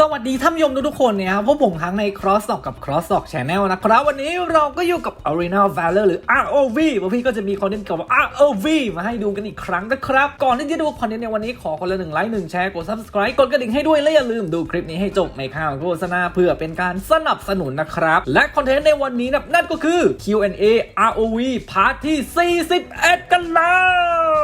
สวัสดีท่านผู้ชมทุกๆคนเนี่ยครับพวกผมทั้งใน Cross Talk กับ Cross Talk Channel นะครับ วันนี้เราก็อยู่กับ Arena Valor หรือ ROV พวกพี่ก็จะมีคอนเทนต์เกี่ยวกับ ROV มาให้ดูกันอีกครั้งนะครับ ก่อนที่จะดูคอนเทนต์ในวันนี้ขอคนละหนึ่งไลค์หนึ่งแชร์กด Subscribe กดกระดิ่งให้ด้วย และอย่าลืมดูคลิปนี้ให้จบในข้าวโฆษณาเพื่อเป็นการสนับสนุนนะครับ และคอนเทนต์ในวันนี้นั่นก็คือ Q&A ROV พาร์ทที่41กันแล้ว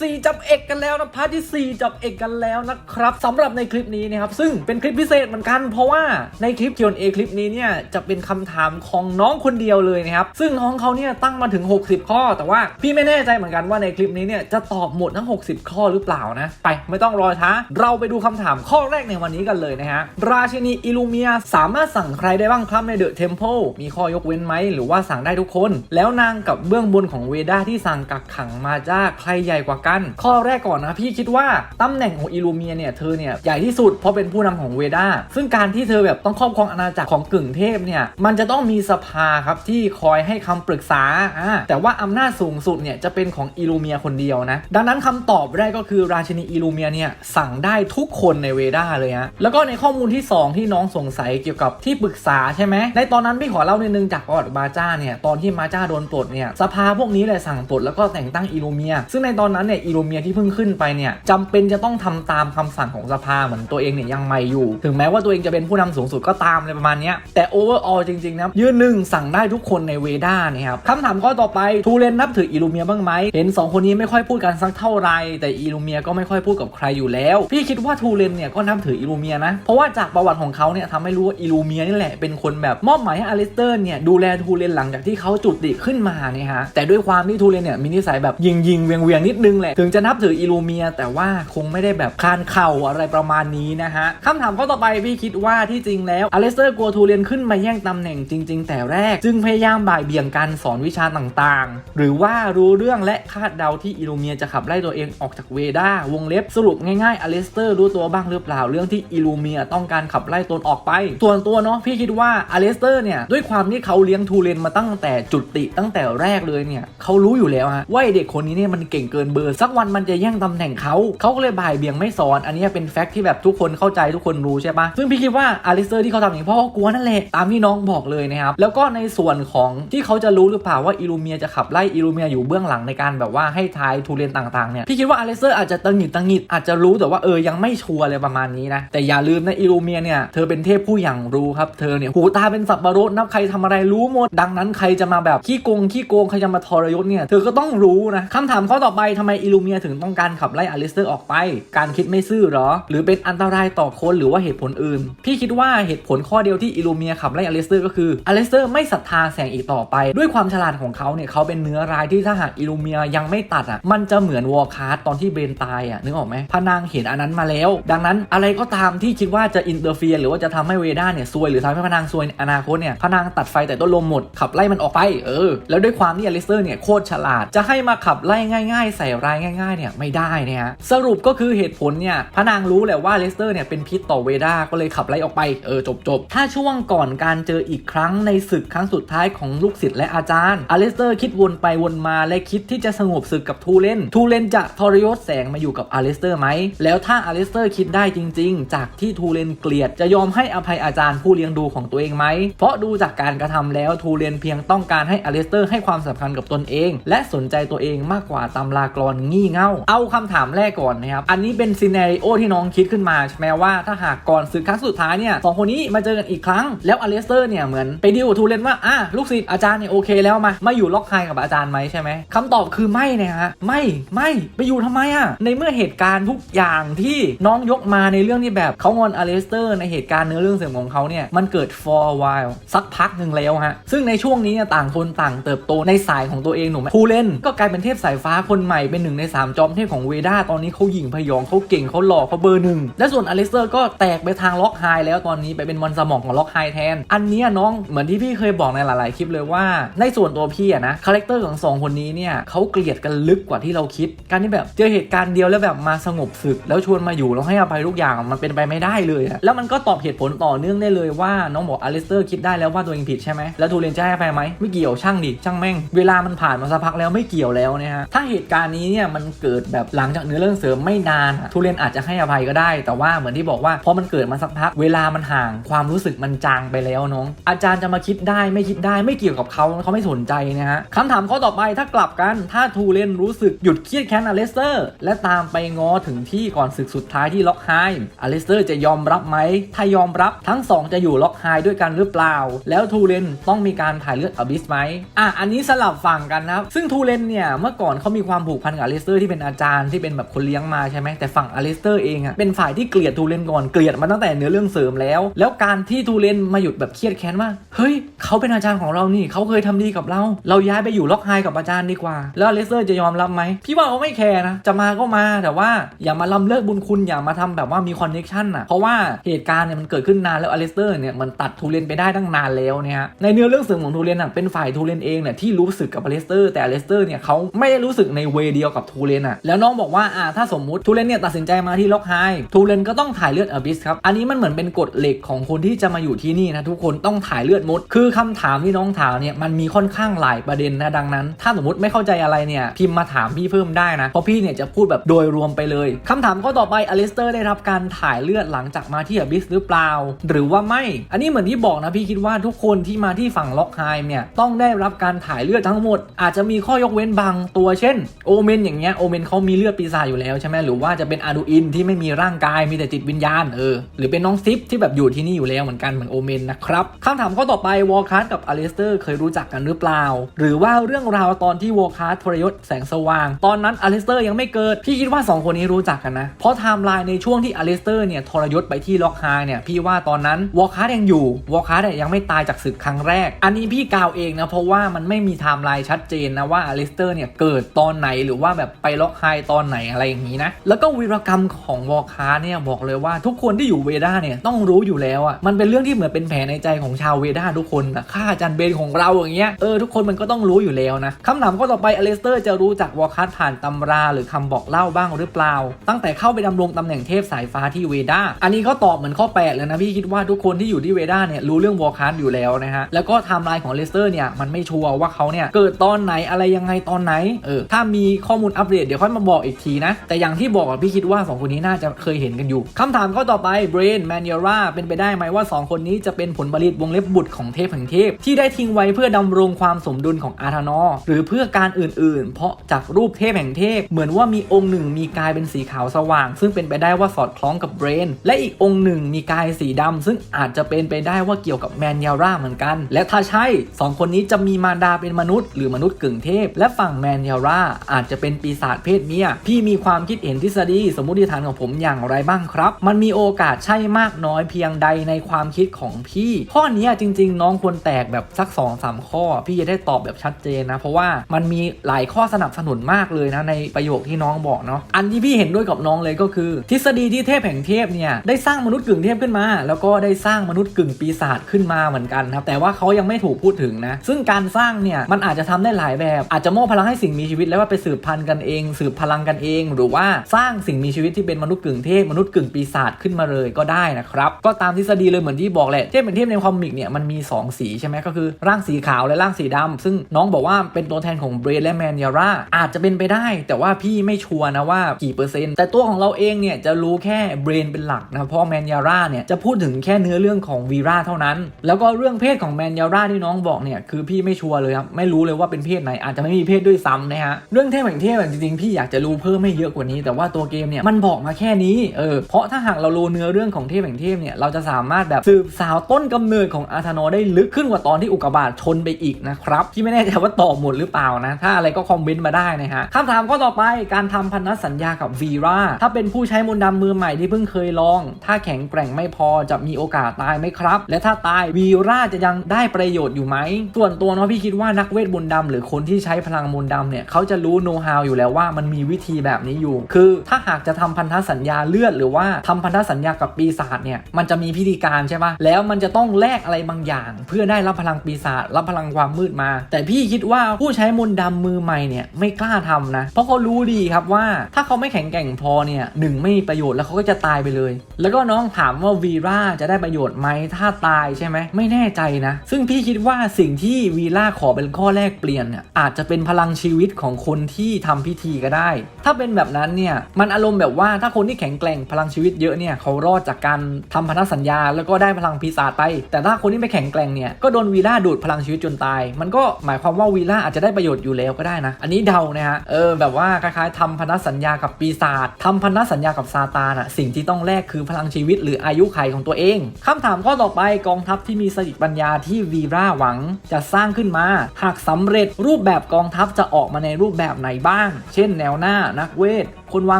สี่จับเอกกันแล้วนะพาร์ทที่ 4 จับเอกกันแล้วนะครับสำหรับในคลิปนี้นะครับซึ่งเป็นคลิปพิเศษเหมือนกัน เพราะว่าในคลิป Q&A คลิปนี้เนี่ยจะเป็นคำถามของน้องคนเดียวเลยนะครับ ซึ่งน้องเขาเนี่ยตั้งมาถึง 60 ข้อ แต่ว่าพี่ไม่แน่ใจเหมือนกันว่าในคลิปนี้เนี่ยจะตอบหมดทั้ง 60 ข้อหรือเปล่านะ ไปไม่ต้องรอช้า เราไปดูคำถามข้อแรกในวันนี้กันเลยนะฮะ ราชินีอิลูเมียสามารถสั่งใครได้บ้างครับในเดอะเทมเพลมีข้อยกเว้นไหมหรือว่าสั่งได้ทุกคน แล้วนางกับเบื้องบนของเวด้าที่สั่งกักขังมาจ้าใครใหญ่กว่ากัน ข้อแรกก่อนนะพี่คิดว่าตำแหน่งของอิลูเมียเนี่ยเธอเนี่ยใหญ่ที่สุดเพราะเป็นผผู้นำของเวด้าซึ่งการที่เธอแบบต้องครอบครองอาณาจักรของกึ่งเทพเนี่ยมันจะต้องมีสภาครับที่คอยให้คำปรึกษาอ่าแต่ว่าอำนาจสูงสุดเนี่ยจะเป็นของอิลูเมียคนเดียวนะ ดังนั้นคำตอบแรกก็คือราชินีอิลูเมียเนี่ยสั่งได้ทุกคนในเวด้าเลยฮะแล้วก็ในข้อมูลที่ 2 ที่น้องสงสัยเกี่ยวกับที่ปรึกษาใช่ไหมในตอนนั้นพี่ขอเล่านิดนึงจากประวัติมาจ้าเนี่ยตอนที่มาจ้าโดนปลดเนี่ยสภาพวกนี้เลยสั่งปลดแล้วก็แต่งตั้งอิลูเมีย ซึ่งในตอนนั้นเนี่ยอิลูเมียที่เพิ่งขึ้นไปเนี่ยจำเป็นจะต้องทำตามคำสั่งของสภาเหมือนตัวเองเนี่ยยังใหม่อยู่ ถึงแม้ว่าตัวเองจะเป็นผู้นำสูงสุดก็ตามอะไรประมาณนี้แต่โอเวอร์ออลจริงๆนะยืนหนึ่งสั่งได้ทุกคนในเวด้าเนี่ยครับคำถามข้อต่อไปทูเรนนับถืออิลูเมียบ้างไหมเห็นสองคนนี้ไม่ค่อยพูดกันสักเท่าไหร่แต่อิลูเมียก็ไม่ค่อยพูดกับใครอยู่แล้ว พี่คิดว่าทูเรนเนี่ยก็นับถืออิลูเมียนะ เพราะว่าจากประวัติของเขาเนี่ยทำให้รู้ว่าอิลูเมียนี่แหละเป็นคนแบบมอบหมายให้อลิสเตอร์เนี่ยดูแลทูเรนหลังจากที่เขาจุดติขึ้นมาเนี่ยฮะแต่ด้วยความที่ทูเรนเนี่ยมีนิสัยแบบยิงยิงเวียงเวียงนิดนึงแหละถึงจะนับถืออิลูเมีย แต่ว่าคงไม่ได้แบบคานเข่าอะไรประมาณนี้นะฮะคำถามข้อต่อไปพี่คิดว่าที่จริงแล้วอลิสเตอร์กลัวทูเรียนขึ้นมาแย่งตำแหน่งจริง ๆ แต่แรก จึงพยายามบ่ายเบี่ยงการสอนวิชาต่างๆ หรือว่ารู้เรื่องและคาดเดาที่อิลูเมียจะขับไล่ตัวเองออกจากเวด้าวงเล็บสรุปง่ายๆอลิสเตอร์รู้ตัวบ้างหรือเปล่าเรื่องที่อิลูเมียต้องการขับไล่ตนออกไป ส่วนตัวเนาะพี่คิดว่าอลิสเตอร์เนี่ยด้วยความที่เขาเลี้ยงทูเรียนมาตั้งแต่จุติตั้งแต่แรกเลยเนี่ยเขารู้อยู่แล้วฮะว่าเด็กคนนี้เนี่ยมันเก่งเกินเบอร์สักวันมันจะแย่งตำแหน่งเขาเขาก็เลยบ่ายเบี่ยงไม่สอน อันนี้เป็นแฟกต์ที่แบบทุกคนเข้าใจทุกคนรู้ใช่ปะซึ่งพี่คิดว่าอลิสเตอร์ที่เขาทำอย่างนี้เพราะเขากลัวนั่นแหละตามที่น้องบอกเลยนะครับแล้วก็ในส่วนของที่เขาจะรู้หรือเปล่าว่าอิลูเมียจะขับไล่อิลูเมียอยู่เบื้องหลังในการแบบว่าให้ทายทูเรนต่างๆเนี่ยพี่คิดว่าอลิสเตอร์อาจจะตังหิดตังหิดอาจจะรู้แต่ว่าเออยังไม่ชัวร์อะไรประมาณนี้นะแต่อย่าลืมนะอิลูเมียเนี่ยเธอเป็นเทพผู้อย่างรู้ครับเธอเนี่ยหูตาเป็นสับปะรดนับใครทำอะไรรู้หมด ดังนั้นใครจะมาแบบขี้โกงขี้โกงใครจะมาทรยศเนี่ยเธอก็ต้องรู้นะคำถามข้อต่อไปทำไมอิลูเมียถึงต้องการขับไล่อลิสเตอร์ออกไป การคิดไม่ซื่อหรอ หรือเป็นอันตรายต่อคนหรือว่าเหตุผลอื่น พี่คิดว่าเหตุผลข้อเดียวที่อิลูเมียขับไล่อเลสเตอร์ก็คืออเลสเตอร์ไม่ศรัทธาแสงอีกต่อไป ด้วยความฉลาดของเขาเนี่ยเขาเป็นเนื้อร้ายที่ถ้าหากอิลูเมียยังไม่ตัดอะมันจะเหมือนวอร์คาร์ตอนที่เบนตายอะนึกออกไหมพนางเห็นอันนั้นมาแล้ว ดังนั้นอะไรก็ตามที่คิดว่าจะอินเตอร์เฟียหรือว่าจะทำให้เวด้าเนี่ยซวยหรือทำให้พนางซวยในอนาคตเนี่ยพนางตัดไฟแต่ต้นลมหมดขับไล่มันออกไปเออ แล้วด้วยความที่อเลสเตอร์เนี่ยโคตรฉลาดจะให้มาขับไล่ง่าย ๆ ใส่รายง่าย ๆเนี่ยไม่ได้นี่ยฮะสรุปก็คือเหตุผลเนี่ยพนางรู้แหละว่าอลิสเตอร์เนี่ยเป็นพิษต่อเวด้าก็เลยขับไล่ออกไปเออจบจบถ้าช่วงก่อนการเจออีกครั้งในศึกครั้งสุดท้ายของลูกศิษย์และอาจารย์อเลสเตอร์คิดวนไปวนมาและคิดที่จะสงบศึกกับทูเลนทูเลนจะทรยศแสงมาอยู่กับอเลสเตอร์ไหมแล้วถ้าอเลสเตอร์คิดได้จริง ๆ จากที่ทูเลนเกลียดจะยอมให้อภัยอาจารย์ผู้เลี้ยงดูของตัวเองไหมเพราะดูจากการกระทำแล้วทูเลนเพียงต้องการให้อเลสเตอร์ให้ความสำคัญกับตนเอง และสนใจตัวเองมากกว่าตำรากรอนงี่เง่า เอาคำถามแรกก่อนนะครับอันนี้เป็นซีเนริโอที่น้องคิดขึ้นมาใช่ไหมว่าว่าถ้าหากก่อนศึกครั้งสุดท้ายเนี่ยสองคนนี้มาเจอกันอีกครั้งแล้วอเลสเตอร์เนี่ยเหมือนไปดีลกับทูเลนว่าอะลูกศิษย์อาจารย์เนี่ยโอเคแล้วมามาอยู่ล็อกไฮกับอาจารย์ไหมใช่ไหมคำตอบคือไม่นะฮะไม่ไม่ไปอยู่ทำไมอะในเมื่อเหตุการณ์ทุกอย่างที่น้องยกมาในเรื่องที่แบบเขางอนอเลสเตอร์ในเหตุการณ์เนื้อเรื่องเสริมของเขาเนี่ยมันเกิด for a while สักพักหนึ่งแล้วฮะซึ่งในช่วงนี้เนี่ยต่างคนต่างเติบโตในสายของตัวเองหนูไหมทูเลนก็กลายเป็นเทพสายฟ้าคนใหม่เป็นหนึ่งในสามจอมเทพของเวด้าตอนนี้เขาหยิ่งพยองเขาเก่งเขาหล่อเขาเบอร์หนึ่งและส่วนอลิสเตอร์ก็แตกไปทางล็อกไฮแล้วตอนนี้ไปเป็นมอนสมองของล็อกไฮแทน อันนี้น้องเหมือนที่พี่เคยบอกในหลาย ๆ คลิปเลยว่า ในส่วนตัวพี่อะนะคาแรคเตอร์ของสองคนนี้เนี่ยเขาเกลียดกันลึกกว่าที่เราคิด การที่แบบเจอเหตุการณ์เดียวแล้วแบบมาสงบศึก แล้วชวนมาอยู่แล้วให้อภัยทุกอย่างมันเป็นไปไม่ได้เลยอะแล้วมันก็ตอบเหตุผลต่อเนื่องได้เลยว่าน้องบอกอลิสเตอร์คิดได้แล้วว่าตัวเองผิดใช่ไหมแล้วทูเรนจะให้อภัยไหมไม่เกี่ยวช่างดิช่างแม่ง เวลามันผ่านมาสักพักแล้วไม่เกี่ยวแล้วเนี่ยฮะถ้าเหตุการณ์นี้เนี่ยมันเกิดแบบหลังจากเนื้อเรื่องเสริมไม่นานทุเรนอาจจะให้อภัยก็ได้ แต่ว่าเหมือนที่บอกว่าพอมันเกิดมาสักพักเวลามันห่างความรู้สึกมันจางไปแล้วน้อง อาจารย์จะมาคิดได้ไม่คิดได้ไม่เกี่ยวกับเขาเขาไม่สนใจนะฮะคำถามข้อต่อไปถ้ากลับกันถ้าทูเรนรู้สึกหยุดเครียดแค้นอเลสเตอร์ และตามไปง้อถึงที่ก่อนศึกสุดท้ายที่ล็อกไฮม์อเลสเตอร์จะยอมรับไหม ถ้ายอมรับทั้งสองจะอยู่ล็อกไฮด้วยกันหรือเปล่า แล้วทูเรนต้องมีการถ่ายเลือดอบิสไหมอะอันนี้สลับฝั่งกันนะครับซึ่งทูเรนเนี่ยเมื่อก่อนเขามีความผูกพันกับอเลสเตอร์ที่เป็นอาจารย์ที่เป็นแบบคนเลี้ยงมาใช่ไหมแต่ฝั่งอเลสเตอร์เองอะเป็นฝ่ายที่เกลียดทูเรนก่อนเกลียดมาตั้งแต่เนื้อเรื่องเสริมแล้ว แล้วการที่ทูเรนมาหยุดแบบเครียดแค้นว่า เฮ้ย เขาเป็นอาจารย์ของเรานี่เขาเคยทำดีกับเรา เราย้ายไปอยู่ล็อกไฮกับอาจารย์ดีกว่า แล้วเลสเตอร์จะยอมรับไหมพี่ว่าเขาไม่แคร์นะจะมาก็มาแต่ว่าอย่ามาล้ำเลิกบุญคุณอย่ามาทำแบบว่ามีคอนเน็ชันอะเพราะว่าเหตุการณ์เนี่ยมันเกิดขึ้นนานแล้วอเลสเตอร์เนี่ยมันตัดทูเรนไปได้ตั้งนานแล้วเนี่ยฮะในเนื้อเรื่องเสริมของทูเรนอะเป็นฝ่ายทูเรนเองเนี่ยที่รู้สึกกับอเลสเตอร์แต่อเลสเตอร์เนี่ยเขาไม่ได้รู้สึกในเวเดียวกับทูเรนอะแล้วน้องบอกว่าอ่าถ้าสมมุติทูเรนเนี่ยตัดสินใจมาที่ล็อกไฮทูเรนก็ต้องถ่ายเลือดอบิสครับอันนี้มันเหมือนเป็นกฎเหล็กของคนที่จะมาอยู่ที่นี่นะทุกคนต้องถ่ายเลือดมด คือคำถามที่น้องถามเนี่ยมันมีค่อนข้างหลายประเด็นนะดังนั้น ถ้าสมมติไม่เข้าใจอะไรเนี่ยพิมพ์มาถามพี่เพิ่มได้นะเพราะพี่เนี่ยจะพูดแบบโดยรวมไปเลยคำถามข้อต่อไปอลิสเตอร์ได้รับการถ่ายเลือดหลังจากมาที่อบิสหรือเปล่า หรือว่าไม่ อันนี้เหมือนที่บอกนะพี่คิดว่าทุกคนที่มาที่ฝั่งล็อกไฮม์เนี่ยต้องได้รับการถ่ายเลือดทั้งหมด อาจจะมีข้อยกเว้นบางตัวเช่นโอเมนอย่างเงี้ยโอเมนเขามีเลือดปีศาจอยู่แล้วใช่ไหมหรือว่าจะเป็นอาดูอินที่ไม่มีร่างกายมีแต่จิตวิญญาณเออหรือเป็นน้องซิปที่แบบอยู่ที่นี่อยู่แล้วเหมือนกันเหมือนโอเมนนะครับคำถามข้อต่อไปวอลคัสกับอลิสเตอร์เคยรู้จักกันหรือเปล่า หรือว่าเรื่องราวตอนที่วอลคัสทรยศแสงสว่าง ตอนนั้นอลิสเตอร์ยังไม่เกิด พี่คิดว่า 2 คนนี้รู้จักกันนะ เพราะไทม์ไลน์ในช่วงที่อลิสเตอร์เนี่ยทรยศไปที่ล็อกไฮเนี่ยพี่ว่าตอนนั้นวอลคัสยังอยู่วอลคัสเนี่ยยังไม่ตายจากศึกครั้งแรก อันนี้พี่กล่าวเองนะเพราะว่ามันไม่มีไทม์ไลน์ชัดเจนนะว่าอลิสเตอร์เนี่ยเกิดตอนไหนหรือว่าแบบไปล็อกไฮตอนไหนอะไรอย่างนี้นะแล้วก็วีรกรรมของวอลคัสเนี่ยบอกเลยว่าทุกคนที่อยู่เวด้าเนี่ยต้องรู้อยู่แล้วอะมันเป็นเรื่องที่เหมือนเป็นแผลในใจของชาวเวด้าทุกคนนะฆ่าอาจารย์เบนของเราอย่างเงี้ยเออทุกคนมันก็ต้องรู้อยู่แล้วนะคำถามข้อต่อไปอเลสเตอร์จะรู้จักวอลคัสผ่านตำราหรือคำบอกเล่าบ้างหรือเปล่า ตั้งแต่เข้าไปดำรงตำแหน่งเทพสายฟ้าที่เวด้าอันนี้เขาตอบเหมือนข้อ8เลยนะพี่คิดว่าทุกคนที่อยู่ที่เวด้าเนี่ยรู้เรื่องวอลคัสอยู่แล้วนะฮะแล้วก็ไทม์ไลน์ของเลสเตอร์เนี่ยมันไม่ชัวร์ว่าเขาเนี่ยเกิดตอนไหนอะไรยังไงตอนไหนเออถ้ามีข้อมูลอัปเดตเดี๋ยวค่อยมาบอกอีกทีนะแต่อย่างที่บอกอะพี่คิดว่า 2 คนนี้น่าจะเคยเห็นกันอยู่คำถามข้อต่อไปเบรนแมนเนราเป็นไปได้ไหมว่า 2 คนนี้จะเป็นผลผลิตวงเล็บบุตรของเทพแห่งเทพ ที่ได้ทิ้งไว้เพื่อดำรงความสมดุลของอาธานอหรือเพื่อการอื่น ๆ เพราะจากรูปเทพแห่งเทพ เหมือนว่ามีองค์หนึ่งมีกายเป็นสีขาวสว่าง ซึ่งเป็นไปได้ว่าสอดคล้องกับเบรนและอีกองค์หนึ่งมีกายสีดำซึ่งอาจจะเป็นไปได้ว่าเกี่ยวกับแมนเยร่าเหมือนกัน และถ้าใช่สองคนนี้จะมีมารดาเป็นมนุษย์ หรือมนุษย์กึ่งเทพ และฝั่งแมนเยร่าอาจจะเป็นปีศาจเพศเมียพี่มีความคิดเห็นทฤษฎีสมมติฐานของผมอย่างไรบ้างครับมันมีโอกาสใช่มากน้อยเพียงใดในความคิดของพี่ ข้อนี้จริง ๆ น้องควรแตกแบบสัก2อสามข้อ พี่จะได้ตอบแบบชัดเจนนะ เพราะว่ามันมีหลายข้อสนับสนุนมากเลยนะในประโยคที่น้องบอกเนาะอันที่พี่เห็นด้วยกับน้องเลยก็คือ ทฤษฎีที่เทพแห่งเทพเนี่ยได้สร้างมนุษย์กึ่งเทพขึ้นมา แล้วก็ได้สร้างมนุษย์กึ่งปีศาจขึ้นมาเหมือนกันครับแต่ว่าเขายังไม่ถูกพูดถึงนะ ซึ่งการสร้างเนี่ยมันอาจจะทำได้หลายแบบ อาจจะมอบพลังให้สิ่งมีชีวิตแล้วว่าไปสืบพันธุ์กันเอง สืบพลังกันเอง หรือว่าสร้างสิ่งมีชีวิตที่เป็นมนุษย์กึ่งเทพมนุษย์กึ่งปีศาจขึ้นมาเลยก็ได้นะครับ ก็ตามทฤษฎีเลยเหมือนที่บอกแหละเทพเป็นเทพในคอมิกเนี่ยมันมี 2 สีใช่ไหมก็คือร่างสีขาวและร่างสีดำซึ่งน้องบอกว่าเป็นตัวแทนของเบรดและแมนยาร่าอาจจะเป็นไปได้ แต่ว่าพี่ไม่ชัวร์นะว่ากี่เปอร์เซ็นต์ แต่ตัวของเราเองเนี่ยจะรู้แค่เบรนเป็นหลักนะเพราะแมนยาร่าเนี่ยจะพูดถึงแค่เนื้อเรื่องของวีราเท่านั้น แล้วก็เรื่องเพศของแมนยาร่าที่น้องบอกเนี่ยคือพี่ไม่ชัวร์เลยครับไม่รู้เลยว่าเป็นเพศไหนอาจจะไม่มีเพศด้วยซ้ำนะฮะเรื่องเทพแห่งเทพจริงๆพี่อยากจะรู้เพิ่มไม่เยอะกว่านี้ แต่ว่าตัวเกมเนี่ยมันบอกมาแค่นี้เออเพราะถ้าาหากเรารู้เนื้อเรื่องของเทพแห่งเทพเนี่ยเราจะสามารถแบบสืบสาวต้นกำเนิดของอาธานอได้ลึกขึ้นกว่าตอนที่อุกกาบาตชนไปอีกนะครับพี่ไม่แน่ใจว่าตอบหมดหรือเปล่านะ ถ้าอะไรก็คอมเมนต์มาได้นะฮะคำถามข้อต่อไปการทำพันธสัญญากับวีราถ้าเป็นผู้ใช้มนต์ดำมือใหม่ที่เพิ่งเคยลอง ถ้าแข็งแกร่งไม่พอจะมีโอกาสตายไหมครับ และถ้าตายวีราจะยังได้ประโยชน์อยู่ไหมส่วนตัวเนาะพี่คิดว่านักเวทมนต์ดำหรือคนที่ใช้พลังมนต์ดำเนี่ยเขาจะรู้โน้ตฮาวอยู่แล้วว่ามันมีวิธีแบบนี้อยู่ คือถ้าหากจะทำพันธสัญญาเลือดหรือว่าทำพันธสัญญากับปีศาจเนี่ยมันจะมีพิธีการใช่ปะแล้วมันจะต้องแลกอะไรบางอย่าง เพื่อได้รับพลังปีศาจรับพลังความมืดมา แต่พี่คิดว่าผู้ใช้มนต์ดำมือใหม่เนี่ยไม่กล้าทำนะ เพราะเขารู้ดีครับว่าถ้าเขาไม่แข็งแกร่งพอเนี่ยหนึ่งไม่มีประโยชน์แล้วเขาก็จะตายไปเลย แล้วก็น้องถามว่าวีราจะได้ประโยชน์ไหมถ้าตายใช่ไหมไม่แน่ใจนะ ซึ่งพี่คิดว่าสิ่งที่วีราขอเป็นข้อแรกเปลี่ยนเนี่ยอาจจะเป็นพลังชีวิตของคนที่ทำำพิธีก็ได้ ถ้าเป็นแบบนั้นเนี่ยมันอารมณ์แบบว่าถ้าคนที่แข็งแกร่งพลังชีวิตเยอะเนี่ยเขารอดจากการทำพันธสัญญา แล้วก็ได้พลังปีศาจไป แต่ถ้าคนที่ไม่แข็งแกร่งเนี่ยก็โดนวีล่าดูดพลังชีวิตจนตาย มันก็หมายความว่าวีล่าอาจจะได้ประโยชน์อยู่แล้วก็ได้นะ อันนี้เดานะฮะเออแบบว่าคล้ายๆทำพันธสัญญากับปีศาจทำพันธสัญญากับซาตานอะสิ่งที่ต้องแลกคือพลังชีวิตหรืออายุไขของตัวเองคำถามข้อต่อไปกองทัพที่มีสติปัญญาที่วีร่าหวังจะสร้างขึ้นมา หากสำเร็จรูปแบบกองทัพจะออกมาในรูปแบบไหนบ้าง เช่นแนวหน้านักเวทคนวา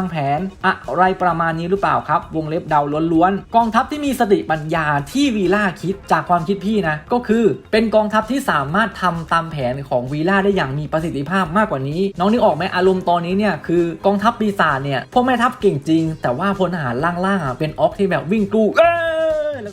งแผน อะไรประมาณนี้หรือเปล่าครับ วงเล็บเดาล้วนๆ กองทัพที่มีสติปัญญาที่วีล่าคิดจากความคิดพี่นะ ก็คือเป็นกองทัพที่สามารถทำตามแผนของวีล่าได้อย่างมีประสิทธิภาพมากกว่านี้ น้องนึกออกไหมอารมณ์ตอนนี้เนี่ยคือกองทัพปีศาจเนี่ยพวกแม่ทัพเก่งจริง แต่ว่าพลทหารล่างๆอะเป็นออกที่แบบวิ่งกู้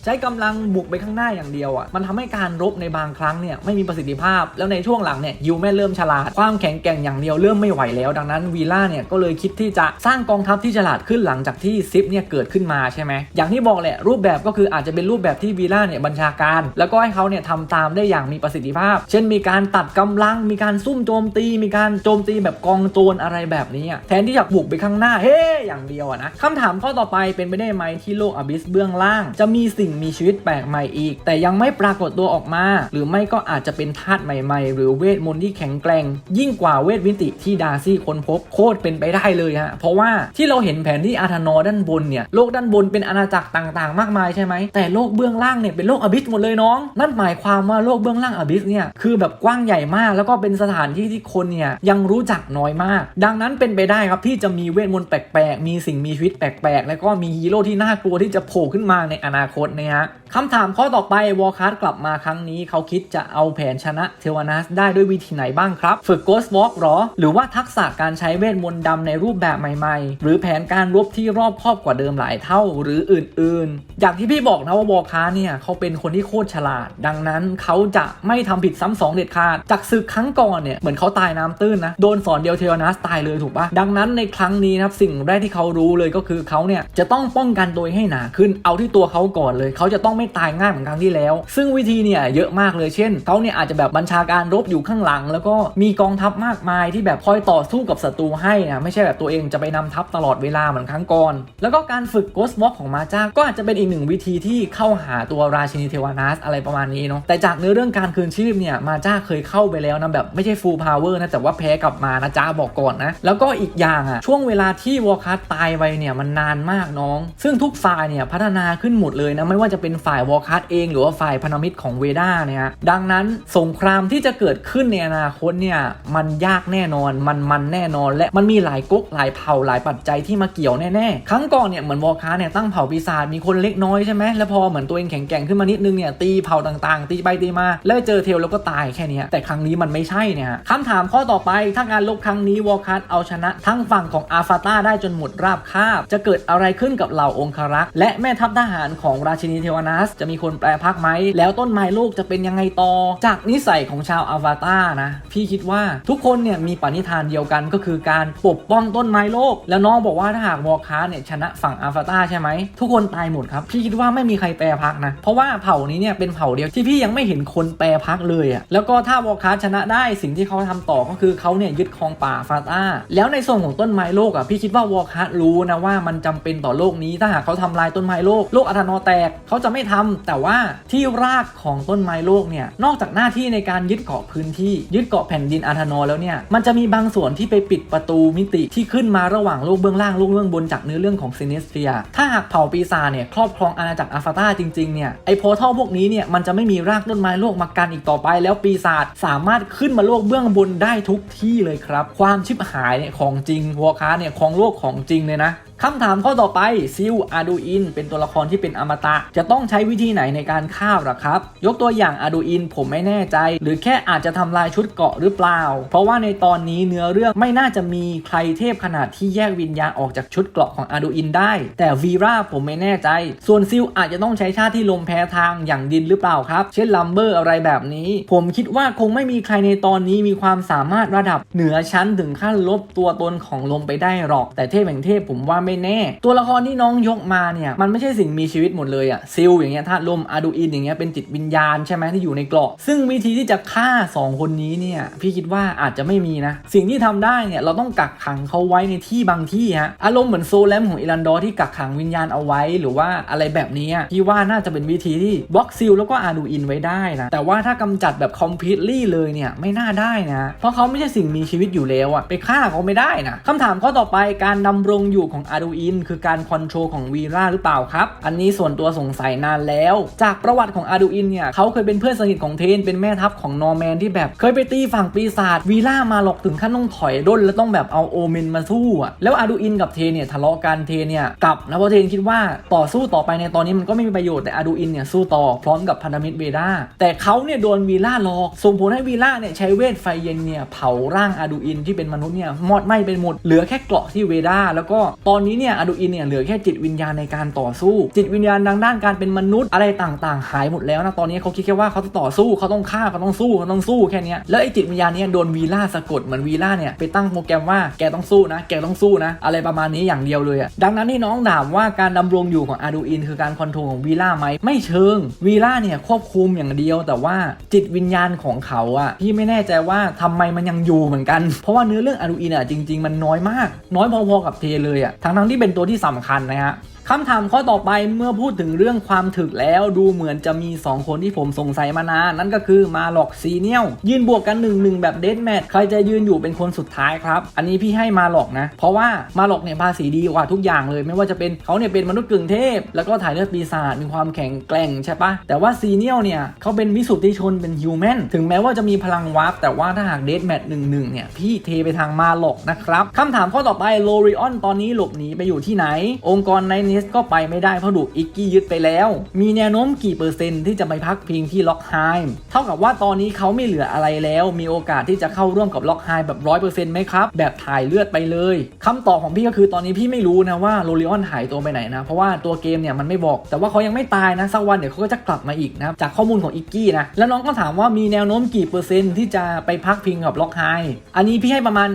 ใช้กำลังบุกไปข้างหน้าอย่างเดียวอะมันทำให้การรบในบางครั้งเนี่ยไม่มีประสิทธิภาพ แล้วในช่วงหลังเนี่ยยูแม่เริ่มฉลาด ความแข็งแกร่งอย่างเดียวเริ่มไม่ไหวแล้ว ดังนั้นวีล่าเนี่ยก็เลยคิดที่จะสร้างกองทัพที่ฉลาดขึ้นหลังจากที่ซิปเนี่ยเกิดขึ้นมาใช่ไหมอย่างที่บอกแหละรูปแบบก็คืออาจจะเป็นรูปแบบที่วีล่าเนี่ยบัญชาการ แล้วก็ให้เขาเนี่ยทำตามได้อย่างมีประสิทธิภาพ เช่นมีการตัดกำลัง มีการซุ่มโจมตี มีการโจมตีแบบกองโจรอะไรแบบนี้แทนที่จะบุกไปข้างหน้าเฮ้อย่างเดียวนะคำถามข้อต่อไปเป็นไปได้ไหมที่โลกอบิสเบื้องล่าง จะมีสิ่งมีชีวิตแปลกใหม่อีก แต่ยังไม่ปรากฏตัวออกมา หรือไม่ก็อาจจะเป็นธาตุใหม่ๆ หรือเวทมนต์ที่แข็งแกร่ง ยิ่งกว่าเวทวินติที่ดาร์ซี่ค้นพบโคตรเป็นไปได้เลยฮะเพราะว่าที่เราเห็นแผนที่อาธานอด้านบนเนี่ยโลกด้านบนเป็นอาณาจักรต่างๆ มากมายใช่ไหมแต่โลกเบื้องล่างเนี่ยเป็นโลกอบิสหมดเลยน้องนั่นหมายความว่าโลกเบื้องล่างอบิสเนี่ยคือแบบกว้างใหญ่มาก แล้วก็เป็นสถานที่ที่คนเนี่ยยังรู้จักน้อยมาก ดังนั้นเป็นไปได้ครับที่จะมีเวทมนต์แปลกๆมีสิ่งมีชีวิตแปลกๆ แล้วก็มีฮีโร่ที่น่ากลัวที่จะโผล่ขึ้นมาในอนาคตนะฮะคำถามข้อต่อไปวอลคัสกลับมาครั้งนี้ เขาคิดจะเอาแผนชนะเทวานัสได้ด้วยวิธีไหนบ้างครับ ฝึกโกสวอล์กหรอ หรือว่าทักษะการใช้เวทมนต์ดำในรูปแบบใหม่ๆ หรือแผนการรบที่รอบครอบกว่าเดิมหลายเท่าหรืออื่นๆ อย่างที่พี่บอกนะว่าวอลคัสเนี่ยเขาเป็นคนที่โคตรฉลาด ดังนั้นเขาจะไม่ทำผิดซ้ำสองเด็ดขาด จากศึกครั้งก่อนเนี่ยเหมือนเขาตายน้ำตื้นนะโดนสอนเดียวเทวานัสตายเลยถูกปะดังนั้นในครั้งนี้นะครับสิ่งแรกที่เขารู้เลยก็คือเขาเนี่ยจะต้องป้องกันตัวให้หนาขึ้นเอาที่ตัวเขาก่อนเลย เขาจะต้องไม่ตายง่ายเหมือนครั้งที่แล้ว ซึ่งวิธีเนี่ยเยอะมากเลยเช่นเขาเนี่ยอาจจะแบบบัญชาการรบอยู่ข้างหลัง แล้วก็มีกองทัพมากมายที่แบบคอยต่อสู้กับศัตรูให้นะไม่ใช่แบบตัวเองจะไปนำทัพตลอดเวลาเหมือนครั้งก่อน แล้วก็การฝึกโกสวอล์กของมาจ้าก็อาจจะเป็นอีกหนึ่งวิธีที่เข้าหาตัวราชินีเทวานัสอะไรประมาณนี้เนาะแต่จากเนื้อเรื่องการคืนชีพเนี่ยมาจ้าเคยเข้าไปแล้วนะแบบไม่ใช่ฟูลพาวเวอร์นะแต่ว่าแพ้กลับมานะจ้าบอกก่อนนะแล้วก็อีกอย่างอะช่วงเวลาที่วอลคัสตายไปเนี่ยมันนานมากน้อง ซึ่งทุกฝ่ายเนี่ยพัฒนาขึ้นหมดเลยนะไม่ว่าจะเป็นฝ่ายวอลคัสเอง หรือว่าฝ่ายพันธมิตรของเวด้าเนี่ยดังนั้นสงครามที่จะเกิดขึ้นในอนาคตเนี่ยมันยากแน่นอนมันมันแน่นอน และมันมีหลายก๊กหลายเผ่าหลายปัจจัยที่มาเกี่ยวแน่ๆครั้งก่อนเนี่ยเหมือนวอลคัสเนี่ยตั้งเผ่าปีศาจมีคนเล็กน้อยใช่ไหมแล้วพอเหมือนตัวเองแข็งแกร่งขึ้นมานิดนึงเนี่ยตีเผ่าต่างๆ ตีไปตีมา แล้วเจอเทลแล้วก็ตายแค่นี้แต่ครั้งนี้มันไม่ใช่เนี่ยคำถามข้อต่อไปถ้าการลบครั้งนี้วอลคัสเอาชนะ ทั้งฝั่งของอาฟาตาได้จนหมดราบคาบ จะเกิดอะไรขึ้นกับเหล่าองครักษ์และแม่ทัพทหารของราชินีเทวานัสจะมีคนแปลพักไหม แล้วต้นไม้โลกจะเป็นยังไงต่อ จากนิสัยของชาวอาฟาตานะ พี่คิดว่าทุกคนเนี่ยมีปณิธานเดียวกันก็คือการปกป้องต้นไม้โลก แล้วน้องบอกว่าถ้าหากวอคัสเนี่ยชนะฝั่งอาฟาตาใช่ไหม ทุกคนตายหมดครับ พี่คิดว่าไม่มีใครแปลพักนะ เพราะว่าเผ่านี้เนี่ยเป็นเผ่าเดียวที่พี่ยังไม่เห็นคนแปลพักเลยอะแล้วก็ถ้าวอคัสชนะได้สิ่งที่เขาทำต่อก็คือเขาเนี่ยยึดครองป่าฟาตาแล้วในส่วนของต้นไม้โลกอะพี่คิดว่าวอคัสรู้นะว่ามันจำเป็นต่อโลกนี้ถ้าหากเขาทำลายต้นไม้โลกโลกอัธนอแตกเขาจะไม่ทำแต่ว่าที่รากของต้นไม้โลกเนี่ยนอกจากหน้าที่ในการยึดเกาะพื้นที่ยึดเกาะแผ่นดินอัธนอแล้วเนี่ยมันจะมีบางส่วนที่ไปปิดประตูมิติที่ขึ้นมาระหว่างโลกเบื้องล่างโลกเบื้องบนจากเนื้อเรื่องของซินิสเฟียถ้าหากเผ่าปีศาจเนี่ยครอบครองอาณาจักรอาฟาตาจริงๆเนี่ยไอโพเทลพวกนี้เนี่ยมันจะไม่มีรากต้นไม้โลกมากันอีกต่อไป แล้วปีศาจสามารถขึ้นมาโลกเบื้องบนได้ทุกที่เลยครับ ความชิบหายเนี่ยของจริงหัวอคาเนี่ยของโลกของจริงเลยนะคำถามข้อต่อไปซิลอาดูอินเป็นตัวละครที่เป็นอมตะ จะต้องใช้วิธีไหนในการฆ่าหรอครับ ยกตัวอย่างอาดูอินผมไม่แน่ใจ หรือแค่อาจจะทำลายชุดเกราะหรือเปล่า เพราะว่าในตอนนี้เนื้อเรื่องไม่น่าจะมีใครเทพขนาดที่แยกวิญญาณออกจากชุดเกราะของอาดูอินได้ แต่วีราผมไม่แน่ใจ ส่วนซิลอาจจะต้องใช้ชาติที่ลมแพ้ทางอย่างดินหรือเปล่าครับ เช่นลัมเบอร์อะไรแบบนี้ ผมคิดว่าคงไม่มีใครในตอนนี้มีความสามารถระดับเหนือชั้นถึงขั้นลบตัวตนของลมไปได้หรอก แต่เทพแห่งเทพผมว่าไม่แน่ ตัวละครที่น้องยกมาเนี่ยมันไม่ใช่สิ่งมีชีวิตหมดเลยอะซิลอย่างเงี้ยธาตุลมอาดูอินอย่างเงี้ยเป็นจิตวิญญาณใช่ไหมที่อยู่ในเกราะ ซึ่งวิธีที่จะฆ่า 2 คนนี้เนี่ยพี่คิดว่าอาจจะไม่มีนะ สิ่งที่ทำได้เนี่ยเราต้องกักขังเขาไว้ในที่บางที่ฮะอารมณ์เหมือนโซแลมของอิรันดอร์ที่กักขังวิญญาณเอาไว้หรือว่าอะไรแบบนี้พี่ว่าน่าจะเป็นวิธีที่บล็อกซิลแล้วก็อาดูอินไว้ได้นะแต่ว่าถ้ากำจัดแบบ completely เลยเนี่ยไม่น่าได้นะ เพราะเขาไม่ใช่สิ่งมีชีวิตอยู่แล้วอะไปฆ่าเขาไม่ได้นะคำถามข้อต่อไปการดำรงอยู่ของอาดูอินคือการคอนโทรลของวีราหรือเปล่าครับ อันนี้ส่วนตัวสงสัยนานแล้ว จากประวัติของอาดูอินเนี่ยเขาเคยเป็นเพื่อนสนิทของเทน เป็นแม่ทัพของนอร์แมนที่แบบเคยไปตีฝั่งปีศาจวีล่ามาหลอกถึงขั้นต้องถอยด้นแล้วต้องแบบเอาโอเมนมาสู้อะแล้วอาดูอินกับเทนเนี่ยทะเลาะกันเทนเนี่ยกลับนะเพราะเทนคิดว่าต่อสู้ต่อไปในตอนนี้มันก็ไม่มีประโยชน์แต่อาดูอินเนี่ยสู้ต่อพร้อมกับพันธมิตรเวด้าแต่เขาเนี่ยโดนวีล่าหลอกส่งผลให้วีล่าเนี่ยใช้เวทไฟเย็นเนี่ยเผาร่างอาดูอินที่เป็นมนุษย์เนี่ยมอดไหม้ไปหมดเหลือแค่เกราะที่เวด้าแล้วก็ตอนนี้เนี่ยอดูอินเนี่ยเหลือแค่จิตวิญญาณในการต่อสู้ จิตวิญญาณทางด้านการเป็นมนุษย์อะไรต่างๆ หายหมดแล้วนะตอนนี้เขาคิดแค่ว่าเขาจะต่อสู้เขาต้องฆ่าเขาต้องสู้เขาต้องสู้แค่นี้แล้วไอ้จิตวิญญาณเนี่ยโดนวีล่าสะกดเหมือนวีล่าเนี่ยไปตั้งโปรแกรมว่าแกต้องสู้นะ แกต้องสู้นะ อะไรประมาณนี้อย่างเดียวเลยอะดังนั้นที่น้องถามว่าการดำรงอยู่ของอาดูอินคือการคอนโทรลของวีล่าไหมไม่เชิงวีล่าเนี่ยควบคุมอย่างเดียว แต่ว่าจิตวิญญาณของเขาอะพี่ไม่แน่ใจว่าทำไมมันยังอยู่เหมือนกัน เพราะว่าเนื้อเรื่องอาดูอินอะจริง ๆ มันน้อยมาก น้อยพอๆกับเทเลยอะทั้งทั้งที่เป็นตัวที่สำคัญนะฮะ คำถามข้อต่อไปเมื่อพูดถึงเรื่องความถึกแล้วดูเหมือนจะมี 2 คนที่ผมสงสัยมานาน นั่นก็คือมาหลอกซีเนียลยืนบวกกัน1นหนึ่งแบบเดดแมทใครจะยืนอยู่เป็นคนสุดท้ายครับ อันนี้พี่ให้มาหลอกนะ เพราะว่ามาหลอกเนี่ยภาษีดีกว่าทุกอย่างเลย ไม่ว่าจะเป็นเขาเนี่ยเป็นมนุษย์กึ่งเทพ แล้วก็ถ่ายเลือดปีศาจมีความแข็งแกร่งใช่ปะแต่ว่าซีเนียลเนี่ยเขาเป็นวิสุทธิชนเป็นฮิวแมนถึงแม้ว่าจะมีพลังวาร์ปแต่ว่าถ้าหากเดดแมทหนึ่งหนึ่งเนี่ยพี่เทไปทางมาหลอกนะครับคำถามข้อต่อไปโลริออนตอนนี้หลบหนีไปอยู่ที่ไหน องค์กรไนเนสก็ไปไม่ได้เพราะถูกอิกกี้ยึดไปแล้ว มีแนวโน้มกี่เปอร์เซ็นต์ที่จะไปพักพิงที่ล็อกไฮม์เท่ากับว่าตอนนี้เขาไม่เหลืออะไรแล้ว มีโอกาสที่จะเข้าร่วมกับล็อกไฮม์แบบร้อยเปอร์เซ็นต์ไหมครับแบบถ่ายเลือดไปเลยคำตอบของพี่ก็คือตอนนี้พี่ไม่รู้นะว่าโรลิออนหายตัวไปไหนนะ เพราะว่าตัวเกมเนี่ยมันไม่บอก แต่ว่าเขายังไม่ตายนะสักวันเดี๋ยวเขาก็จะกลับมาอีกนะจากข้อมูลของอิกกี้นะแล้วน้องก็ถามว่ามีแนวโน้มกี่เปอร์เซ็นต์ที่จะไปพักพิงกับล็อกไฮม์อันนี้พี่ให้ประมาณ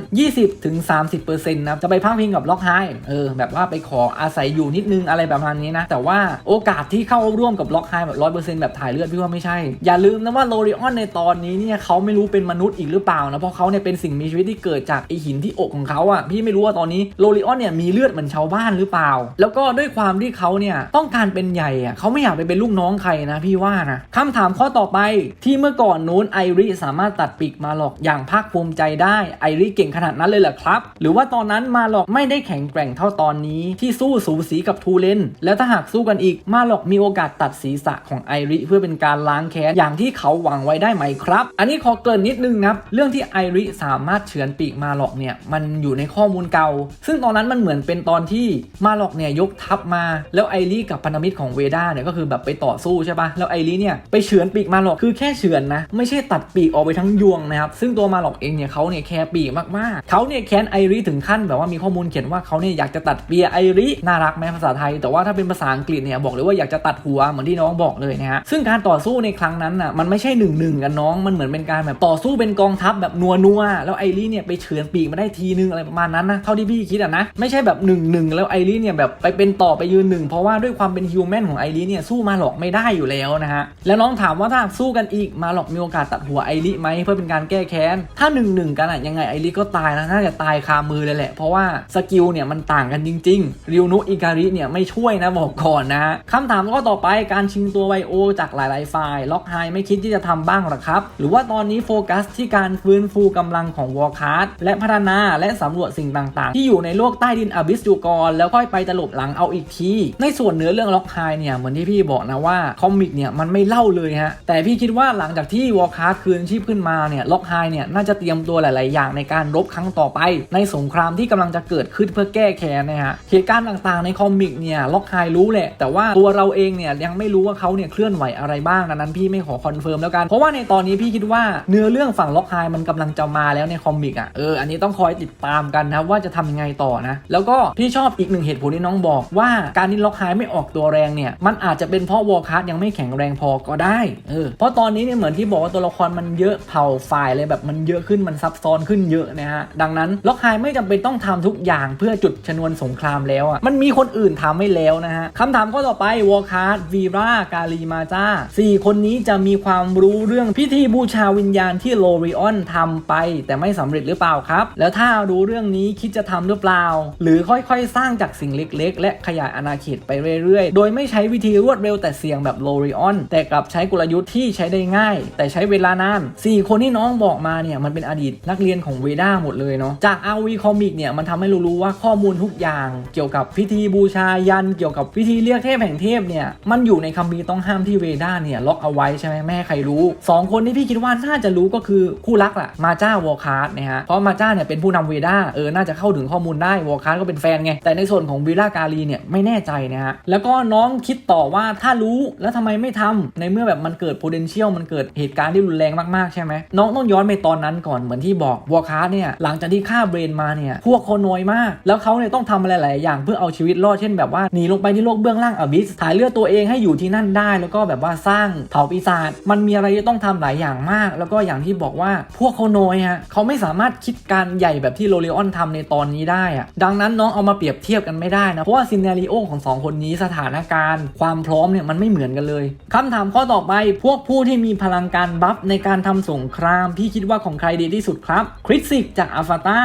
20-30%นะจะไปพักพิงกับล็อกไฮม์เออแบบว่าไปขออาศัยอยู่นิดนึงอะไรประมาณนี้นะ แต่ว่าโอกาสที่เข้าร่วมกับล็อกไฮแบบร้อยเปอร์เซ็นต์แบบถ่ายเลือดพี่ว่าไม่ใช่ อย่าลืมนะว่าโลริออนในตอนนี้เนี่ยเขาไม่รู้เป็นมนุษย์อีกหรือเปล่านะเพราะเขาเนี่ยเป็นสิ่งมีชีวิตที่เกิดจากไอหินที่อกของเขาอะพี่ไม่รู้ว่าตอนนี้โลริออนเนี่ยมีเลือดเหมือนชาวบ้านหรือเปล่า แล้วก็ด้วยความที่เขาเนี่ยต้องการเป็นใหญ่อะเขาไม่อยากไปเป็นลูกน้องใครนะพี่ว่านะคำถามข้อต่อไปที่เมื่อก่อนนู้นไอริสามารถตัดปีกมาหลอกอย่างภาคภูมิใจได้ไอริเก่งขนาดนั้นเลยเหรอครับ หรือว่าตอนนั้นมาหลอกไม่ได้แข็งแกร่งเท่าตอนนี้ที่สู้สูสีกับทูเลนแล้วถ้าหากสู้กันอีกมาหลอกมีโอกาสตัดศีรษะของไอริ เพื่อเป็นการล้างแค้นอย่างที่เขาหวังไว้ได้ไหมครับ อันนี้ขอเกริ่นนิดนึงนะครับเรื่องที่ไอริสามารถเฉือนปีกมาหลอกเนี่ยมันอยู่ในข้อมูลเก่า ซึ่งตอนนั้นมันเหมือนเป็นตอนที่มาหลอกเนี่ยยกทัพมา แล้วไอริกับพันธมิตรของเวด้าเนี่ยก็คือแบบไปต่อสู้ใช่ปะแล้วไอริเนี่ยไปเฉือนปีกมาหลอกคือแค่เฉือนนะไม่ใช่ตัดปีกออกไปทั้งยวงนะครับซึ่งตัวมาหลอกเองเนี่ยเขาเนี่ยแคร์ปีกมากๆเขาเนี่ยแค้นไอริถึงขั้นแบบว่ามีข้อมูลเขียนว่าเขาเนี่ยอยากจะตัดเปียไอริน่ารักไหมภาษาไทย แต่ว่าถ้าเป็นภาษาอังกฤษเนี่ยบอกเลยว่าอยากจะตัดหัวเหมือนที่น้องบอกเลยนะฮะซึ่งการต่อสู้ในครั้งนั้นน่ะมันไม่ใช่หนึ่งหนึ่งกันน้องมันเหมือนเป็นการแบบต่อสู้เป็นกองทัพแบบนัวนัวแล้วไอริเนี่ยไปเฉือนปีกมาได้ทีนึงอะไรประมาณนั้นนะเท่าที่พี่คิดอะนะไม่ใช่แบบหนึ่งหนึ่งแล้วไอริเนี่ยแบบไปเป็นต่อไปยืนหนึ่งเพราะว่าด้วยความเป็นฮิวแมนของไอริเนี่ยสู้มาหลอกไม่ได้อยู่แล้วนะฮะแล้วน้องถามว่าถ้าสู้กันอีกมาหลอกมีโอกาสตัดหัวไอริไหมเพื่อเป็นการแก้แค้น ถ้าหนึ่งหนึ่งกันอะยังไงไอริก็ตายนะน่าจะตายคามือเลยแหละเพราะว่าสกิลเนี่ยมันต่างกันจริงๆริวนุอิการิเนี่ยไม่ช่วยนะบอกก่อนนะฮะคำถามก็ต่อไปการชิงตัวไวโอจากหลาย ๆ ฝ่าย ล็อกไฮไม่คิดที่จะทำบ้างหรอครับ หรือว่าตอนนี้โฟกัสที่การฟื้นฟูกำลังของวอลคาร์ดและพัฒนาและสำรวจสิ่งต่าง ๆ ที่อยู่ในโลกใต้ดินอบิสอยู่ก่อนแล้วค่อยไปตลบหลังเอาอีกที ในส่วนเนื้อเรื่องล็อกไฮเนี่ยเหมือนที่พี่บอกนะว่าคอมิกเนี่ยมันไม่เล่าเลยฮะแต่พี่คิดว่าหลังจากที่วอลคาร์ดคืนชีพขึ้นมาเนี่ยล็อกไฮเนี่ยน่าจะเตรียมตัวหลาย ๆ อย่างในการรบครั้งต่อไป ในสงครามที่กำลังจะเกิดขึ้นเพื่อแก้แค้นนะฮะเหตุการณ์ต่าง ๆ ในคอมิกกเนี่ยล็อกไฮรู้แหละ แต่ว่าตัวเราเองเนี่ยยังไม่รู้ว่าเขาเนี่ยเคลื่อนไหวอะไรบ้างดังนั้นพี่ไม่ขอคอนเฟิร์มแล้วกัน เพราะว่าในตอนนี้พี่คิดว่าเนื้อเรื่องฝั่งล็อกไฮมันกำลังจะมาแล้วในคอมิกอะเอออันนี้ต้องคอยติดตามกันนะว่าจะทำยังไงต่อนะ แล้วก็พี่ชอบอีกหนึ่งเหตุผลที่น้องบอกว่าการที่ล็อกไฮไม่ออกตัวแรงเนี่ยมันอาจจะเป็นเพราะวอลคัสยังไม่แข็งแรงพอก็ได้เออเพราะตอนนี้เนี่ยเหมือนที่บอกว่าตัวละครมันเยอะเผ่าฝ่ายเลยแบบมันเยอะขึ้นมันซับซ้อนขึ้นเยอะนะฮะดังนั้นล็อกไฮไม่จำเป็นต้องทำทุกอย่างเพื่อจุดชนวนสงครามแล้วอะมันมีคนอื่นทำไม่แล้วนะฮะคำถามข้อต่อไปวอลคัสวีรากาลีมาจ้าสี่คนนี้จะมีความรู้เรื่องพิธีบูชาวิญญาณที่โลริออนทำไป แต่ไม่สำเร็จหรือเปล่าครับ แล้วถ้ารู้เรื่องนี้คิดจะทำหรือเปล่า หรือค่อยๆ สร้างจากสิ่งเล็ก ๆ และขยายอาณาเขตไปเรื่อยๆ โดยไม่ใช้วิธีรวดเร็วแต่เสี่ยงแบบโลริออนแต่กลับใช้กลยุทธ์ที่ใช้ได้ง่าย แต่ใช้เวลานานสี่คนที่น้องบอกมาเนี่ยมันเป็นอดีตนักเรียนของเวด้าหมดเลยเนาะจาก RV คอมิกเนี่ยมันทำให้รารู้ว่าข้อมูลทุกอย่างเกี่ยวกับพิธีบูชายันเกี่ยวกับพิธีเรียกเทพแห่งเทพเนี่ยมันอยู่ในคัมภีร์ต้องห้ามที่เวด้าเนี่ยล็อกเอาไว้ใช่ไหมแม่ให้ใครรู้สองคนที่พี่คิดว่าน่าจะรู้ก็คือคู่รักแหละมาจ้าวอคาร์ดนะฮะเพราะมาจ้าเนี่ยเป็นผู้นำเวด้าเออน่าจะเข้าถึงข้อมูลได้วอคาร์ดก็เป็นแฟนไงแต่ในส่วนของวิลากาลีเนี่ยไม่แน่ใจนะฮะแล้วก็น้องคิดต่อว่าถ้ารู้แล้วทำไมไม่ทำในเมื่อแบบมันเกิด potential มันเกิดเหตุการณ์ที่รุนแรงมากๆใช่ไหมน้องต้องย้อนไปตอนนั้นก่อนเหมือนที่บอกวอคาร์ดเนี่ยหลังจากที่ฆ่าเบรนมาเนี่ยพวกคนน้อยมาก แล้วเขาเนี่ยต้องทำอะไรหลายอย่างเพื่อเอาชีวิตรอดเช่นแบบว่าหนีลงไปที่โลกเบื้องล่างอบิสถ่ายเลือดตัวเองให้อยู่ที่นั่นได้ แล้วก็แบบว่าสร้างเผ่าปีศาจมันมีอะไรที่ต้องทำหลายอย่างมาก แล้วก็อย่างที่บอกว่าพวกเขาโนยฮะเขาไม่สามารถคิดการใหญ่แบบที่โรเลออนทำในตอนนี้ได้อะดังนั้นน้องเอามาเปรียบเทียบกันไม่ได้นะเพราะว่าซินเนริโอของสองคนนี้สถานการณ์ ความพร้อมเนี่ยมันไม่เหมือนกันเลยคำถามข้อต่อไปพวกผู้ที่มีพลังการบัฟในการทำสงครามพี่คิดว่าของใครดีที่สุดครับคริสิกจากอัลฟาตา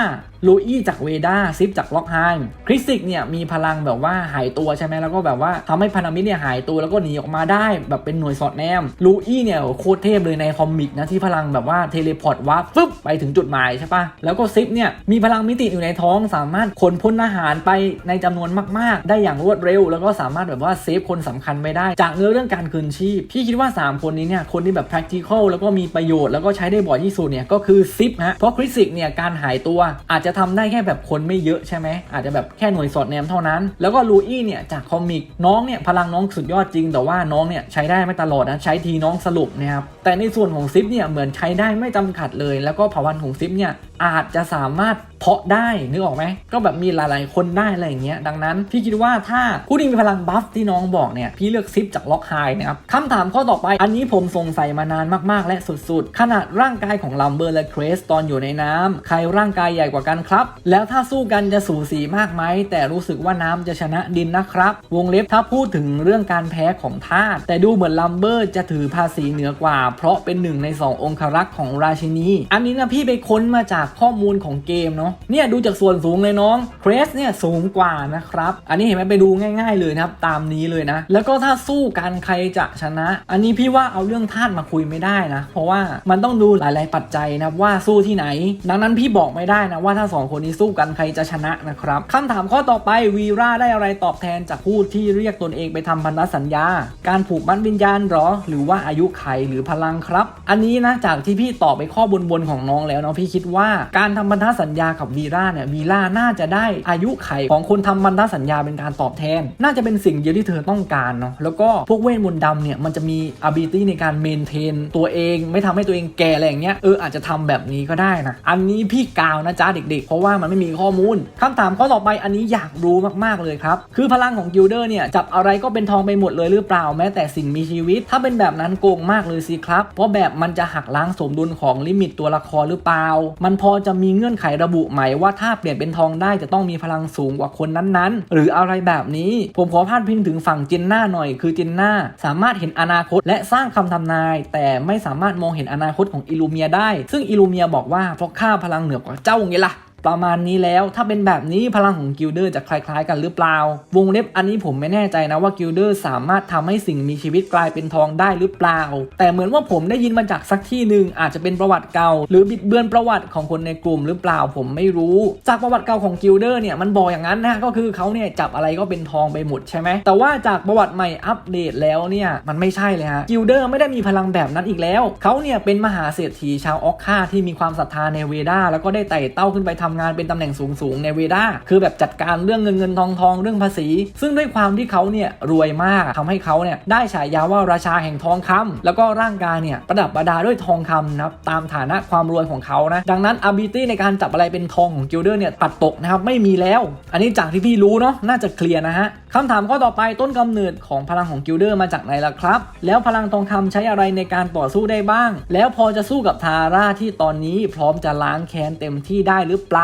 ลูอี้จากเวด้าซิปจากล็อกไฮม์คริสติกเนี่ยมีพลังแบบว่าหายตัวใช่ไหมแล้วก็แบบว่าทำให้พันธมิตรเนี่ยหายตัวแล้วก็หนีออกมาได้แบบเป็นหน่วยสอดแนมลูอี้เนี่ยโคตรเทพเลยในคอมิกนะที่พลังแบบว่าเทเลพอร์ตวับฟึบไปถึงจุดหมายใช่ปะแล้วก็ซิปเนี่ยมีพลังมิติอยู่ในท้องสามารถขนพลอาหารไปในจำนวนมาก ๆ ได้อย่างรวดเร็ว แล้วก็สามารถแบบว่าเซฟคนสำคัญไปได้ จากเนื้อเรื่องการคืนชีพ พี่คิดว่า 3 คนนี้เนี่ยคนที่แบบ practical แล้วก็มีประโยชน์แล้วก็ใช้ได้บ่อยที่สุดเนี่ยก็คือซิปฮะเพราะคริสติกเนี่ยการหายตัวอาจจะทำได้แค่แบบคนไม่เยอะใช่ไหมอาจจะแบบแค่หน่วยสอดแนมเท่านั้น แล้วก็ลูอี้เนี่ยจากคอมิกน้องเนี่ยพลังน้องสุดยอดจริง แต่ว่าน้องเนี่ยใช้ได้ไม่ตลอดนะใช้ทีน้องสรุปนะครับแต่ในส่วนของซิปเนี่ยเหมือนใช้ได้ไม่จำกัดเลย แล้วก็ผ่าพันของซิปเนี่ยอาจจะสามารถเพาะได้นึกออกไหมก็แบบมีหลาย ๆ คนได้อะไรอย่างเงี้ยดังนั้น พี่คิดว่าถ้าผู้ที่มีพลังบัฟที่น้องบอกเนี่ยพี่เลือกซิปจากล็อกไฮนะครับคำถามข้อต่อไป อันนี้ผมสงสัยมานานมากๆ และสุด ๆ ขนาดร่างกายของลัมเบอร์และเครสตอนอยู่ในน้ำใครร่างกายใหญ่กว่ากันครับ แล้วถ้าสู้กันจะสูสีมากไหมแต่รู้สึกว่าน้ำจะชนะดินนะครับ วงเล็บถ้าพูดถึงเรื่องการแพ้ของธาตุแต่ดูเหมือนลัมเบอร์จะถือภาษีเหนือกว่า เพราะเป็นหนึ่งในสององครักษ์ของราชินี อันนี้นะพี่ไปค้นมาจากข้อมูลของเกมเนาะเนี่ยดูจากส่วนสูงเลยน้องเครสเนี่ยสูงกว่านะครับ อันนี้เห็นไหมไปดูง่าย ๆ เลยนะครับตามนี้เลยนะ แล้วก็ถ้าสู้กันใครจะชนะ อันนี้พี่ว่าเอาเรื่องธาตุมาคุยไม่ได้นะ เพราะว่ามันต้องดูหลาย ๆ ปัจจัยนะว่าสู้ที่ไหน ดังนั้นพี่บอกไม่ได้นะว่าถ้าสองคนนี้สู้กันใครจะชนะนะครับคำถามข้อต่อไปวีราได้อะไรตอบแทนจากผู้ที่เรียกตนเองไปทำพันธสัญญา การผูกมัดวิญญาณหรอ หรือว่าอายุไขหรือพลังครับ อันนี้นะจากที่พี่ตอบไปข้อบนๆของน้องแล้วเนาะพี่คิดว่าการทำพันธสัญญากับวีราเนี่ยวีราน่าจะได้อายุไขของคนทำพันธสัญญาเป็นการตอบแทน น่าจะเป็นสิ่งเดียวที่เธอต้องการเนาะแล้วก็พวกเวทมนต์ดำเนี่ยมันจะมี ability ในการเมนเทนตัวเอง ไม่ทำให้ตัวเองแก่อะไรอย่างเงี้ยเอออาจจะทำแบบนี้ก็ได้นะอันนี้พี่กาวนะจ๊ะเด็กๆเพราะว่ามันไม่มีข้อมูลคำถามข้อต่อไปอันนี้อยากรู้มากๆเลยครับ คือพลังของกิลเดอร์เนี่ยจับอะไรก็เป็นทองไปหมดเลยหรือเปล่าแม้แต่สิ่งมีชีวิต ถ้าเป็นแบบนั้นโกงมากเลยสิครับ เพราะแบบมันจะหักล้างสมดุลของลิมิตตัวละครหรือเปล่า มันพอจะมีเงื่อนไขระบุไหมว่าถ้าเปลี่ยนเป็นทองได้จะต้องมีพลังสูงกว่าคนนั้นๆ หรืออะไรแบบนี้ ผมขอพาดพิงถึงฝั่งจินน่าหน่อย คือจินน่าสามารถเห็นอนาคตและสร้างคำทำนาย แต่ไม่สามารถมองเห็นอนาคตของอิลูเมียได้ ซึ่งอิลูเมียบอกว่าเพราะข้าพลังเหนือกว่าเจ้าไงล่ะ ประมาณนี้แล้ว ถ้าเป็นแบบนี้พลังของกิลเดอร์จะคล้ายๆ กันหรือเปล่า วงเล็บอันนี้ผมไม่แน่ใจนะว่ากิลเดอร์สามารถทำให้สิ่งมีชีวิตกลายเป็นทองได้หรือเปล่า แต่เหมือนว่าผมได้ยินมาจากสักที่หนึ่งอาจจะเป็นประวัติเก่า หรือบิดเบือนประวัติของคนในกลุ่มหรือเปล่าผมไม่รู้ จากประวัติเก่าของกิลเดอร์เนี่ยมันบอกอย่างนั้นนะก็คือเขาเนี่ยจับอะไรก็เป็นทองไปหมดใช่ไหมแต่ว่าจากประวัติใหม่อัปเดตแล้วเนี่ยมันไม่ใช่เลยฮะกิลเดอร์ไม่ได้มีพลังแบบนั้นอีกแล้วเขาเนี่ยเป็นมหาเศรษฐีชาวออกค่าที่มีความศรัทธาในเวดาแล้วก็ได้ไต่เต้าขึ้นไปทำำงานเป็นตำแหน่งสูงๆในเวด้าคือแบบจัดการเรื่องเงินเงินทองทองเรื่องภาษี ซึ่งด้วยความที่เขาเนี่ยรวยมากทำให้เขาเนี่ยได้ฉายาว่าราชาแห่งทองคำแล้วก็ร่างกายเนี่ยประดับประดาด้วยทองคำนะครับตามฐานะความรวยของเขานะดังนั้น ability ในการจับอะไรเป็นทองของกิลเดอร์เนี่ยปัดตกนะครับไม่มีแล้ว อันนี้จากที่พี่รู้เนาะน่าจะเคลียร์นะฮะคำถามข้อต่อไปต้นกำเนิดของพลังของกิลเดอร์มาจากไหนล่ะครับ แล้วพลังทองคำใช้อะไรในการต่อสู้ได้บ้าง แล้วพอจะสู้กับทาร่าที่ตอนนี้พร้อมจะล้างแค้นเต็มที่ได้หรือเปล่า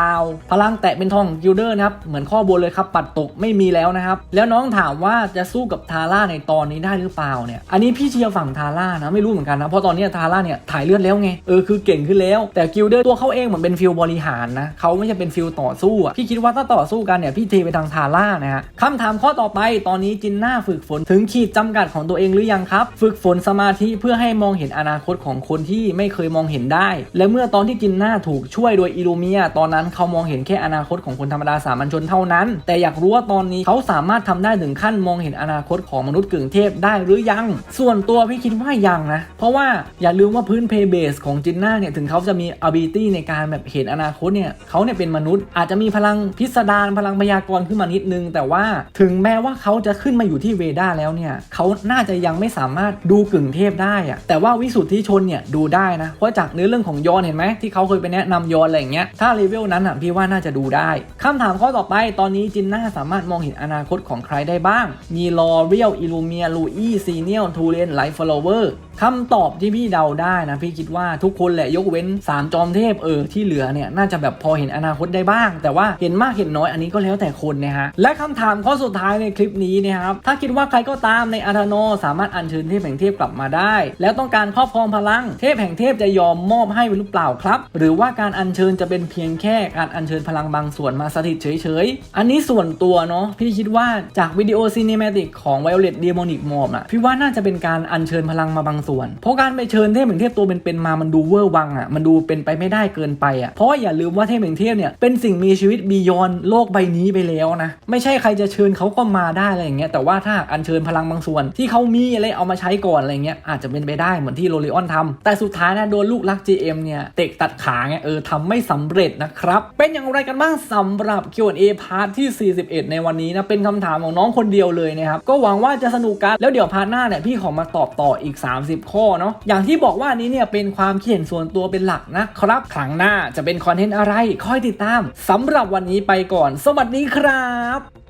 พลังแตะเป็นทองของกิลเดอร์นะครับ เหมือนข้อบนเลยครับ ปัดตกไม่มีแล้วนะครับ แล้วน้องถามว่าจะสู้กับทาร่าในตอนนี้ได้หรือเปล่าเนี่ย อันนี้พี่เชียร์ฝั่งทาร่านะ ไม่รู้เหมือนกันนะ เพราะตอนนี้ทาร่าเนี่ยถ่ายเลือดแล้วไง เออคือเก่งขึ้นแล้ว แต่กิลเดอร์ตัวเขาเองเหมือนเป็นฟิลบริหารนะเขาไม่ใช่เป็นฟิลต่อสู้อะพี่คิดว่าถ้าต่อสู้กันเนี่ยพี่เทไปทางทาร่านะฮะคำถามข้อต่อไป ตอนนี้จินน่าฝึกฝนถึงขีดจำกัดของตัวเองหรือยังครับ ฝึกฝนสมาธิเพื่อให้มองเห็นอนาคตของคนที่ไม่เคยมองเห็นได้ และเมื่อตอนที่จินน่าถูกช่วยโดยอิลูเมียตอนนั้นเขามองเห็นแค่อนาคตของคนธรรมดาสามัญชนเท่านั้น แต่อยากรู้ว่าตอนนี้เขาสามารถทำได้ถึงขั้นมองเห็นอนาคตของมนุษย์กึ่งเทพได้หรือยัง ส่วนตัวพี่คิดว่ายังนะ เพราะว่าอย่าลืมว่าพื้นเพย์เบสของจินน่าเนี่ยถึงเขาจะมี ability ในการแบบเห็นอนาคตเนี่ยเขาเนี่ยเป็นมนุษย์ อาจจะมีพลังพิสดารพลังพยากรณ์ขึ้นมานิดนึง แต่ว่าถึงแม้ว่าเขาจะขึ้นมาอยู่ที่เวด้าแล้วเนี่ยเขาน่าจะยังไม่สามารถดูกึ่งเทพได้อะแต่ว่าวิสุทธิชนเนี่ยดูได้นะเพราะจากเนื้อเรื่องของยอนเห็นไหมที่เขาเคยไปแนะนำยอนอะไรอย่างเงี้ยถ้าเลเวลนั้นอะพี่ว่าน่าจะดูได้คำถามข้อต่อไปตอนนี้จินน่าสามารถมองเห็นอนาคตของใครได้บ้าง มีลอเรียลอิลูเมียลูอี้ซีเนียลทูเรนไลฟ์ฟลเวอร์คำตอบที่พี่เดาได้นะ พี่คิดว่าทุกคนแหละยกเว้น 3 จอมเทพเออที่เหลือเนี่ยน่าจะแบบพอเห็นอนาคตได้บ้าง แต่ว่าเห็นมากเห็นน้อยอันนี้ก็แล้วแต่คนนะฮะและคำถามข้อสุดท้ายในคลิปนี้นะครับถ้าคิดว่าใครก็ตามในอาราโนสามารถอัญเชิญเทพแห่งเทพกลับมาได้ แล้วต้องการครอบครองพลัง เทพแห่งเทพจะยอมมอบให้หรือเปล่าครับ หรือว่าการอัญเชิญจะเป็นเพียงแค่การอัญเชิญพลังบางส่วนมาสถิตเฉยๆอันนี้ส่วนตัวเนาะพี่คิดว่าจากวิดีโอซีเนิเมติกของ Violet Demonic Mob อะพี่ว่าน่าจะเป็นการอัญเชิญพลังมาบางส่วนเพราะการไปเชิญเทพแห่งเทพตัวเป็นๆมา มันดูเวอร์วังอะ มันดูเป็นไปไม่ได้เกินไปอะ เพราะว่าอย่าลืมว่าเทพแห่งเทพเนี่ย เป็นสิ่งมีชีวิตบียอนโลกใบนี้ไปแล้วนะ ไม่ใช่ใครจะเชิญเขาก็มาได้อะไรอย่างเงี้ย แต่ว่าถ้าอัญเชิญพลังบางส่วน ที่เขามีอะไรเอามาใช้ก่อนอะไรเงี้ย อาจจะเป็นไปได้เหมือนที่โรลิออนทำแต่สุดท้ายนะโดนลูกรัก GM เนี่ยเตะตัดขาไงเออทำไม่สำเร็จนะครับ เป็นอย่างไรกันบ้างสำหรับ Q&A พาร์ทที่ 41 ในวันนี้นะเป็นคำถามของน้องคนเดียวเลยนะครับก็หวังว่าจะสนุกกันแล้วเดี๋ยวพาร์ทหน้าเนี่ยพี่ขอมาตอบต่ออีก30 ข้อเนาะอย่างที่บอกว่านี้เนี่ยเป็นความคิดเห็นส่วนตัวเป็นหลักนะครับครั้งหน้าจะเป็นคอนเทนต์อะไรคอยติดตามสำหรับวันนี้ไปก่อน สวัสดีครับ